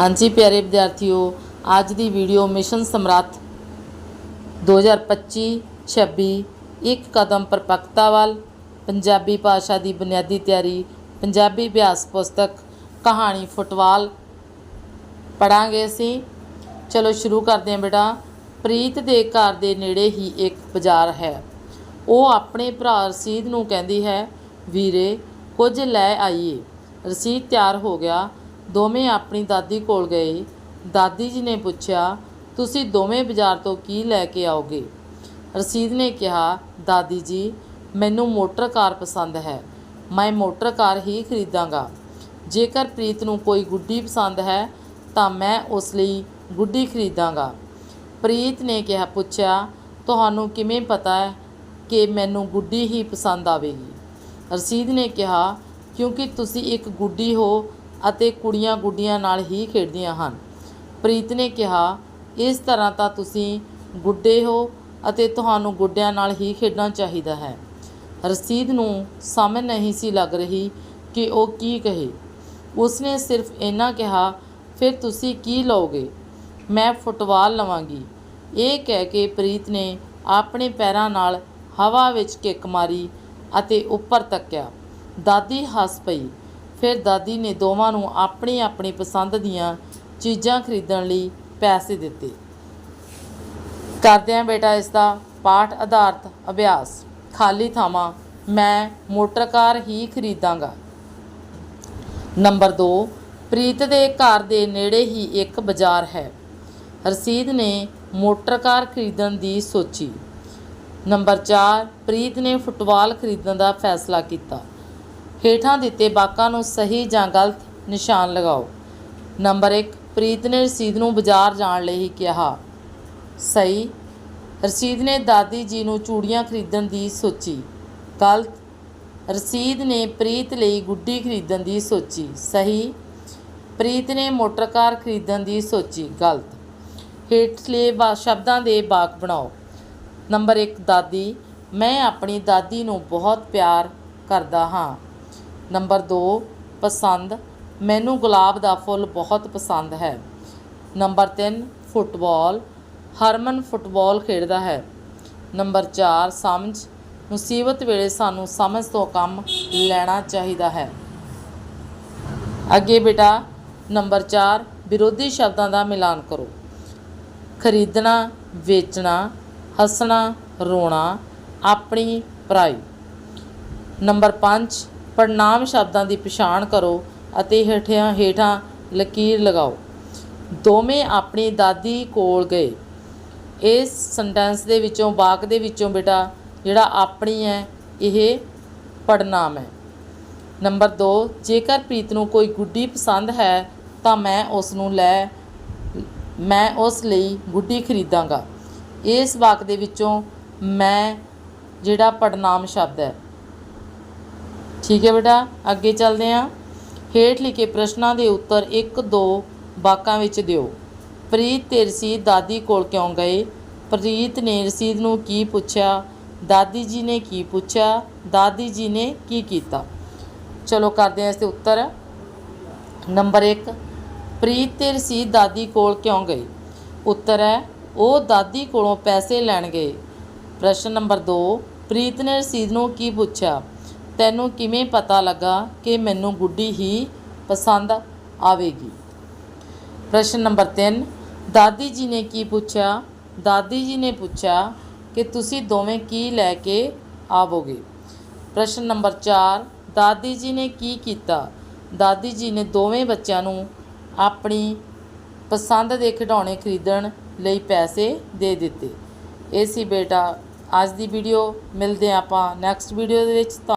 ਹਾਂਜੀ, ਪਿਆਰੇ ਵਿਦਿਆਰਥੀਓ, ਅੱਜ ਦੀ ਵੀਡੀਓ ਮਿਸ਼ਨ ਸਮਰੱਥ 2025 26 ਇੱਕ ਕਦਮ ਪਰਪੱਕਤਾ ਵੱਲ, ਪੰਜਾਬੀ ਭਾਸ਼ਾ ਦੀ ਬੁਨਿਆਦੀ ਤਿਆਰੀ, ਪੰਜਾਬੀ ਅਭਿਆਸ ਪੁਸਤਕ, ਕਹਾਣੀ ਫੁੱਟਵਾਲ ਪੜਾਂਗੇ ਅਸੀਂ। ਚਲੋ ਸ਼ੁਰੂ ਕਰਦੇ ਹਾਂ ਬੇਟਾ। ਪ੍ਰੀਤ ਦੇ ਘਰ ਦੇ ਨੇੜੇ ਹੀ ਇੱਕ ਬਾਜ਼ਾਰ ਹੈ। ਉਹ ਆਪਣੇ ਭਰਾ ਰਸੀਦ ਨੂੰ ਕਹਿੰਦੀ ਹੈ, ਵੀਰੇ, ਕੁਝ ਲੈ ਆਈਏ। ਰਸੀਦ ਤਿਆਰ ਹੋ ਗਿਆ। ਦੋਵੇਂ ਆਪਣੀ ਦਾਦੀ ਕੋਲ ਗਏ। ਦਾਦੀ ਜੀ ਨੇ ਪੁੱਛਿਆ, ਤੁਸੀਂ ਦੋਵੇਂ ਬਾਜ਼ਾਰ ਤੋਂ ਕੀ ਲੈ ਕੇ ਆਓਗੇ? ਰਸੀਦ ਨੇ ਕਿਹਾ, ਦਾਦੀ ਜੀ, ਮੈਨੂੰ ਮੋਟਰ ਕਾਰ ਪਸੰਦ ਹੈ। ਮੈਂ ਮੋਟਰ ਕਾਰ ਹੀ ਖਰੀਦਾਂਗਾ। ਜੇਕਰ ਪ੍ਰੀਤ ਨੂੰ ਕੋਈ ਗੁੱਡੀ ਪਸੰਦ ਹੈ, ਤਾਂ ਮੈਂ ਉਸ ਲਈ ਗੁੱਡੀ ਖਰੀਦਾਂਗਾ। ਪ੍ਰੀਤ ਨੇ ਕਿਹਾ, ਪੁੱਛਿਆ, ਤੁਹਾਨੂੰ ਕਿਵੇਂ ਪਤਾ ਹੈ ਕਿ ਮੈਨੂੰ ਗੁੱਡੀ ਹੀ ਪਸੰਦ ਆਵੇਗੀ? ਰਸੀਦ ਨੇ ਕਿਹਾ, ਕਿਉਂਕਿ ਤੁਸੀਂ ਇੱਕ ਗੁੱਡੀ ਹੋ ਅਤੇ ਕੁੜੀਆਂ ਗੁੱਡੀਆਂ ਨਾਲ ਹੀ ਖੇਡਦੀਆਂ ਹਨ। ਪ੍ਰੀਤ ਨੇ ਕਿਹਾ, ਇਸ ਤਰ੍ਹਾਂ ਤਾਂ ਤੁਸੀਂ ਗੁੱਡੇ ਹੋ ਅਤੇ ਤੁਹਾਨੂੰ ਗੁੱਡਿਆਂ ਨਾਲ ਹੀ ਖੇਡਣਾ ਚਾਹੀਦਾ ਹੈ। ਰਸੀਦ ਨੂੰ ਸਮਝ ਨਹੀਂ ਸੀ ਲੱਗ ਰਹੀ ਕਿ ਉਹ ਕੀ ਕਹੇ। ਉਸਨੇ ਸਿਰਫ ਇੰਨਾ ਕਿਹਾ, ਫਿਰ ਤੁਸੀਂ ਕੀ ਲਓਗੇ? ਮੈਂ ਫੁੱਟਬਾਲ ਲਵਾਂਗੀ। ਇਹ ਕਹਿ ਕੇ ਪ੍ਰੀਤ ਨੇ ਆਪਣੇ ਪੈਰਾਂ ਨਾਲ ਹਵਾ ਵਿੱਚ ਕਿੱਕ ਮਾਰੀ ਅਤੇ ਉੱਪਰ ਤੱਕਿਆ। ਦਾਦੀ ਹੱਸ ਪਈ। ਫਿਰ ਦਾਦੀ ਨੇ ਦੋਵਾਂ ਨੂੰ ਆਪਣੀ ਆਪਣੀ ਪਸੰਦ ਦੀਆਂ ਚੀਜ਼ਾਂ ਖਰੀਦਣ ਲਈ ਪੈਸੇ ਦਿੱਤੇ। ਕਰਦੇ ਹਾਂ ਬੇਟਾ ਇਸ ਦਾ ਪਾਠ ਆਧਾਰਿਤ ਅਭਿਆਸ, ਖਾਲੀ ਥਾਵਾਂ ਮੈਂ ਮੋਟਰ ਕਾਰ ਹੀ ਖਰੀਦਾਂਗਾ। ਨੰਬਰ 2 ਪ੍ਰੀਤ ਦੇ ਘਰ ਦੇ ਨੇੜੇ ਹੀ ਇੱਕ ਬਾਜ਼ਾਰ ਹੈ। ਰਸੀਦ ਨੇ ਮੋਟਰ ਕਾਰ ਖਰੀਦਣ ਦੀ ਸੋਚੀ। ਨੰਬਰ 4 ਪ੍ਰੀਤ ਨੇ ਫੁੱਟਬਾਲ ਖਰੀਦਣ ਦਾ ਫੈਸਲਾ ਕੀਤਾ। ਹੇਠਾਂ ਦਿੱਤੇ ਵਾਕਾਂ ਨੂੰ ਸਹੀ ਜਾਂ ਗਲਤ ਨਿਸ਼ਾਨ ਲਗਾਓ। ਨੰਬਰ 1 ਪ੍ਰੀਤ ਨੇ ਰਸੀਦ ਨੂੰ ਬਾਜ਼ਾਰ ਜਾਣ ਲਈ ਕਿਹਾ। ਸਹੀ, ਰਸੀਦ ਨੇ ਦਾਦੀ ਜੀ ਨੂੰ ਚੂੜੀਆਂ ਖਰੀਦਣ ਦੀ ਸੋਚੀ। ਗਲਤ, ਰਸੀਦ ਨੇ ਪ੍ਰੀਤ ਲਈ ਗੁੱਡੀ ਖਰੀਦਣ ਦੀ ਸੋਚੀ। ਸਹੀ, ਪ੍ਰੀਤ ਨੇ ਮੋਟਰ ਕਾਰ ਖਰੀਦਣ ਦੀ ਸੋਚੀ। ਗਲਤ, ਹੇਠਲੇ ਵਾ ਸ਼ਬਦਾਂ ਦੇ ਵਾਕ ਬਣਾਓ। ਨੰਬਰ 1 ਦਾਦੀ, ਮੈਂ ਆਪਣੀ ਦਾਦੀ ਨੂੰ ਬਹੁਤ ਪਿਆਰ ਕਰਦਾ ਹਾਂ। ਨੰਬਰ 2 ਪਸੰਦ। ਮੈਨੂੰ ਗੁਲਾਬ ਦਾ ਫੁੱਲ ਬਹੁਤ ਪਸੰਦ ਹੈ। Number 3 football. ਹਰਮਨ ਫੁੱਟਬਾਲ ਖੇਡਦਾ ਹੈ। ਨੰਬਰ 4 ਸਮਝ। ਮੁਸੀਬਤ ਵੇਲੇ ਸਾਨੂੰ ਸਮਝ ਤੋਂ ਕੰਮ ਲੈਣਾ ਚਾਹੀਦਾ ਹੈ। ਅੱਗੇ ਬੇਟਾ, ਨੰਬਰ 4 ਵਿਰੋਧੀ ਸ਼ਬਦਾਂ ਦਾ ਮਿਲਾਨ ਕਰੋ। ਖਰੀਦਣਾ, ਵੇਚਣਾ, ਹੱਸਣਾ, ਰੋਣਾ, ਆਪਣੀ ਪਰਾਈ। ਨੰਬਰ 5 ਪੜਨਾਮ ਸ਼ਬਦਾਂ ਦੀ ਪਛਾਣ ਕਰੋ ਅਤੇ ਹੇਠਾਂ ਹੇਠਾਂ ਲਕੀਰ ਲਗਾਓ। ਦੋਵੇਂ ਆਪਣੀ ਦਾਦੀ ਕੋਲ ਗਏ। ਇਸ ਸੈਂਟੈਂਸ ਦੇ ਵਿੱਚੋਂ, ਵਾਕ ਦੇ ਵਿੱਚੋਂ ਬੇਟਾ, ਜਿਹੜਾ ਆਪਣੀ ਹੈ, ਇਹ ਪੜਨਾਮ ਹੈ। ਨੰਬਰ 2 ਜੇਕਰ ਪ੍ਰੀਤ ਨੂੰ ਕੋਈ ਗੁੱਡੀ ਪਸੰਦ ਹੈ, ਤਾਂ ਮੈਂ ਉਸ ਨੂੰ ਲੈ, ਮੈਂ ਉਸ ਲਈ ਗੁੱਡੀ ਖਰੀਦਾਂਗਾ। ਇਸ ਵਾਕ ਦੇ ਵਿੱਚੋਂ ਮੈਂ ਜਿਹੜਾ ਪੜਨਾਮ ਸ਼ਬਦ ਹੈ ਠੀਕ ਹੈ ਬੇਟਾ, ਅੱਗੇ ਚੱਲਦੇ ਹਾਂ। ਹੇਠ ਲਿਖੇ ਪ੍ਰਸ਼ਨਾਂ ਦੇ ਉੱਤਰ 1 2 ਵਾਕਾਂ ਵਿੱਚ ਦਿਓ। ਪ੍ਰੀਤ ਤੇ ਰਸੀਦ ਦਾਦੀ ਕੋਲ ਕਿਉਂ ਗਏ? ਪ੍ਰੀਤ ਨੇ ਰਸੀਦ ਨੂੰ ਕੀ ਪੁੱਛਿਆ? ਦਾਦੀ ਜੀ ਨੇ ਕੀ ਪੁੱਛਿਆ? ਦਾਦੀ ਜੀ ਨੇ ਕੀ ਕੀਤਾ? ਚਲੋ ਕਰਦੇ ਹਾਂ ਇਸ 'ਤੇ ਉੱਤਰ। ਨੰਬਰ 1 ਪ੍ਰੀਤ ਤੇ ਰਸੀਦ ਦਾਦੀ ਕੋਲ ਕਿਉਂ ਗਏ? ਉੱਤਰ ਹੈ, ਉਹ ਦਾਦੀ ਕੋਲੋਂ ਪੈਸੇ ਲੈਣ ਗਏ। ਪ੍ਰਸ਼ਨ ਨੰਬਰ 2 ਪ੍ਰੀਤ ਨੇ ਰਸੀਦ ਨੂੰ ਕੀ ਪੁੱਛਿਆ? ਤੈਨੂੰ ਕਿਵੇਂ ਪਤਾ ਲੱਗਾ ਕਿ ਮੈਨੂੰ ਗੁੱਡੀ ਹੀ ਪਸੰਦ ਆਵੇਗੀ? ਪ੍ਰਸ਼ਨ ਨੰਬਰ 3 ਦਾਦੀ ਜੀ ਨੇ ਕੀ ਪੁੱਛਿਆ? ਦਾਦੀ ਜੀ ਨੇ ਪੁੱਛਿਆ ਕਿ ਤੁਸੀਂ ਦੋਵੇਂ ਕੀ ਲੈ ਕੇ ਆਵੋਗੇ? ਪ੍ਰਸ਼ਨ ਨੰਬਰ 4 ਦਾਦੀ ਜੀ ਨੇ ਕੀ ਕੀਤਾ? ਦਾਦੀ ਜੀ ਨੇ ਦੋਵੇਂ ਬੱਚਿਆਂ ਨੂੰ ਆਪਣੀ ਪਸੰਦ ਦੇ ਖਿਡੌਣੇ ਖਰੀਦਣ ਲਈ ਪੈਸੇ ਦੇ ਦਿੱਤੇ। ਇਹ ਸੀ ਬੇਟਾ, ਅੱਜ ਦੀ ਵੀਡੀਓ ਮਿਲਦੇ ਹਾਂ ਆਪਾਂ ਨੈਕਸਟ ਵੀਡੀਓ ਦੇ ਵਿੱਚ।